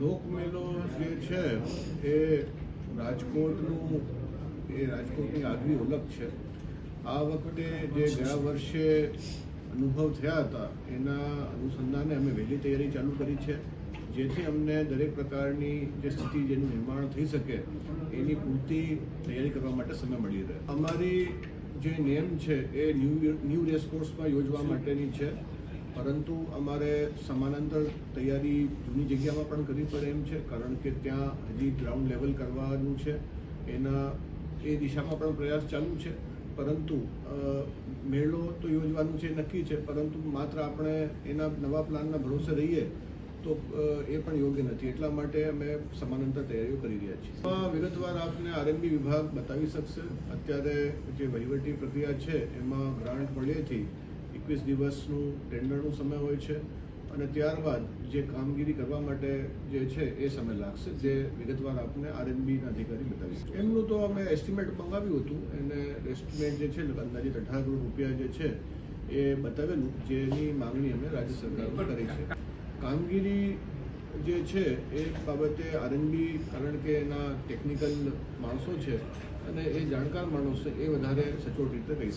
લોકમેળો જે છે, એ રાજકોટનું, એ રાજકોટની આગવી ઓળખ છે. આ વખતે જે ગયા વર્ષે અનુભવ થયા હતા, એના અનુસંધાને અમે વહેલી તૈયારી ચાલુ કરી છે. જેથી અમને દરેક પ્રકારની જે સ્થિતિ જેનું નિર્માણ થઈ શકે, એની પૂરતી તૈયારી કરવા માટે સમય મળી રહે. અમારી જે નેમ છે, એ ન્યૂ ન્યૂ રેસકોર્સમાં યોજવા માટેની છે. પરંતુ અમારે સમાનાંતર તૈયારી જૂની જગ્યામાં પણ કરવી પડે એમ છે, કારણ કે ત્યાં હજી ગ્રાઉન્ડ લેવલ કરવાનું છે. એના, એ દિશામાં પણ પ્રયાસ ચાલુ છે. પરંતુ મેળો તો યોજવાનું છે નક્કી છે, પરંતુ માત્ર આપણે એના નવા પ્લાનના ભરોસે રહીએ તો એ પણ યોગ્ય નથી. એટલા માટે અમે સમાનાંતર તૈયારીઓ કરી રહ્યા છીએ. વિગતવાર આપને આરએમબી વિભાગ બતાવી શકશે. અત્યારે જે વહીવટી પ્રક્રિયા છે, એમાં ગ્રાન્ટ મળ્યેથી એકવીસ દિવસનું ટેન્ડરનો સમય હોય છે અને ત્યારબાદ જે કામગીરી કરવા માટે જે છે એ સમય લાગશે, જે વિગતવાર આપને આરએનબીના અધિકારી બતાવી એમનું તો અમે એસ્ટિમેટ મંગાવ્યું હતું. એને એસ્ટિમેટ જે છે અંદાજિત અઢાર કરોડ રૂપિયા જે છે એ બતાવેલું, જેની માંગણી અમે રાજ્ય સરકારમાં કરી છે. કામગીરી જે છે એ બાબતે આરએનબી, કારણ કે એના ટેકનિકલ માણસો છે અને એ જાણકાર માણસો એ વધારે સચોટ રીતે કહી